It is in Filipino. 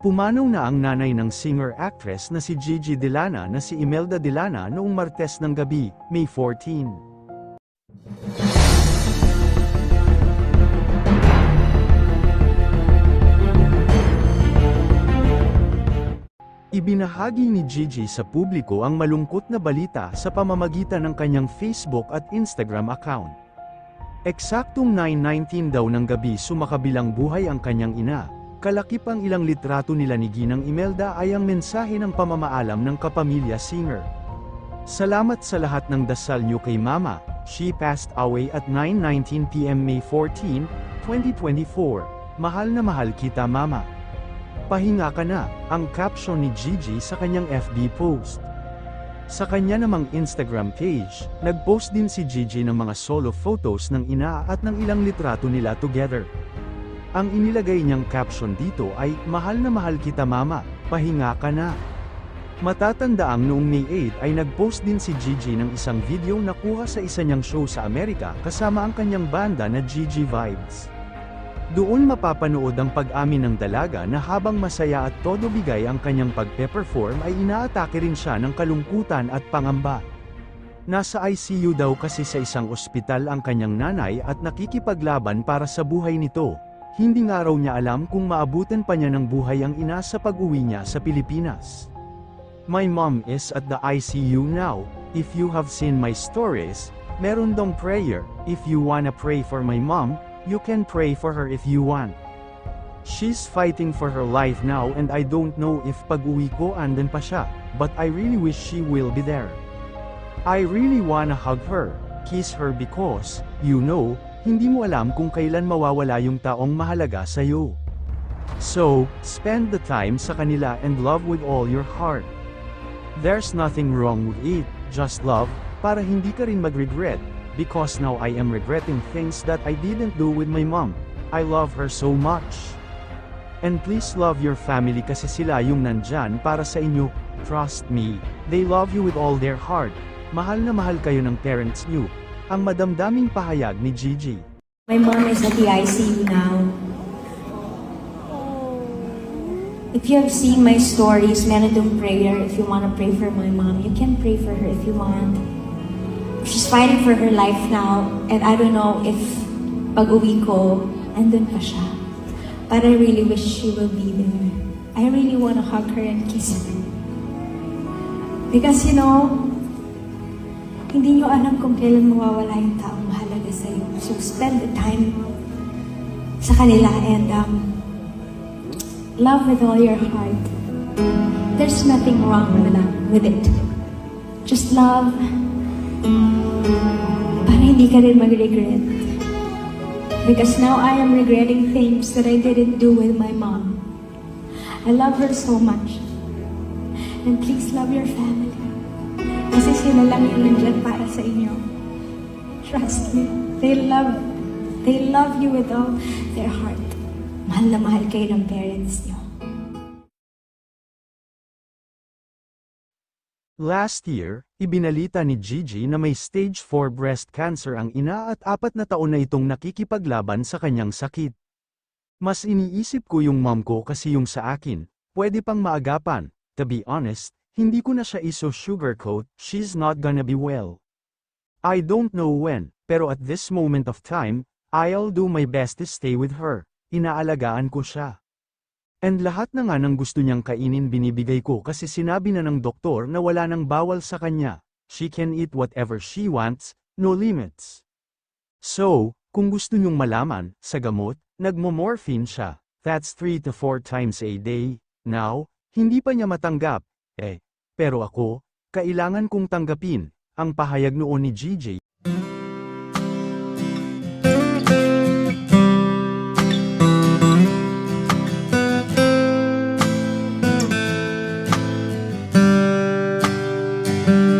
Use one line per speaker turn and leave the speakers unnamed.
Pumanaw na ang nanay ng singer-actress na si Gigi Delana na si Imelda Delana noong Martes ng gabi, May 14. Ibinahagi ni Gigi sa publiko ang malungkot na balita sa pamamagitan ng kanyang Facebook at Instagram account. Eksaktong 9.19 daw ng gabi sumakabilang buhay ang kanyang ina, kalakip ang ilang litrato nila ni Ginang Imelda ay ang mensahe ng pamamaalam ng kapamilya singer. Salamat sa lahat ng dasal niyo kay Mama, she passed away at 9.19pm May 14, 2024. Mahal na mahal kita Mama. Pahinga ka na, ang caption ni Gigi sa kanyang FB post. Sa kanya namang Instagram page, nagpost din si Gigi ng mga solo photos ng ina at ng ilang litrato nila together. Ang inilagay niyang caption dito ay, Mahal na mahal kita mama, pahinga ka na. Matatandaang noong May 8 ay nagpost din si Gigi ng isang video na kuha sa isa niyang show sa Amerika kasama ang kanyang banda na Gigi Vibes. Doon mapapanood ang pag-amin ng dalaga na habang masaya at todo bigay ang kanyang pagpe-perform ay inaatake rin siya ng kalungkutan at pangamba. Nasa ICU daw kasi sa isang ospital ang kanyang nanay at nakikipaglaban para sa buhay nito. Hindi nga raw niya alam kung maabutan pa niya ng buhay ang ina sa pag-uwi niya sa Pilipinas. My mom is at the ICU now. If you have seen my stories, meron dong prayer. If you wanna pray for my mom, you can pray for her if you want. She's fighting for her life now and I don't know if pag-uwi ko andun pa siya, but I really wish she will be there. I really wanna hug her, kiss her because, you know, hindi mo alam kung kailan mawawala yung taong mahalaga sa'yo. So, spend the time sa kanila and love with all your heart. There's nothing wrong with it, just love, para hindi ka rin mag-regret, because now I am regretting things that I didn't do with my mom. I love her so much. And please love your family kasi sila yung nandyan para sa inyo, trust me, they love you with all their heart. Mahal na mahal kayo ng parents niyo. Ang madamdaming pahayag ni Gigi.
My mom is at the ICU now. If you have seen my stories, meron dong prayer. If you want to pray for my mom, you can pray for her if you want. She's fighting for her life now, and I don't know if pag uwi ko, andun pa siya. But I really wish she will be there. I really want to hug her and kiss her. Because you know, hindi nyo alam kung kailan mawawala yung taong mahalaga sa iyo. So spend the time sa kanila and um, love with all your heart. There's nothing wrong with, that, with it. Just love para hindi ka rin mag-regret. Because now I am regretting things that I didn't do with my mom. I love her so much. And please love your family. Kasi sila lang yung nandyan para sa inyo. Trust me. They love, they love you with all their heart. Mahal na mahal kayo ng parents niyo.
Last year, ibinalita ni Gigi na may stage 4 breast cancer ang ina at apat na taon na itong nakikipaglaban sa kanyang sakit. Mas iniisip ko yung mom ko kasi yung sa akin, pwede pang maagapan, to be honest, hindi ko na siya iso sugarcoat, she's not gonna be well. I don't know when, pero at this moment of time, I'll do my best to stay with her, inaalagaan ko siya. And lahat na nga ng gusto niyang kainin binibigay ko kasi sinabi na ng doktor na wala nang bawal sa kanya. She can eat whatever she wants, no limits. So, kung gusto niyong malaman, sa gamot, nagmomorphine siya. That's 3 to 4 times a day. Now, hindi pa niya matanggap. Eh, pero ako, kailangan kong tanggapin, ang pahayag noon ni GJ. thank you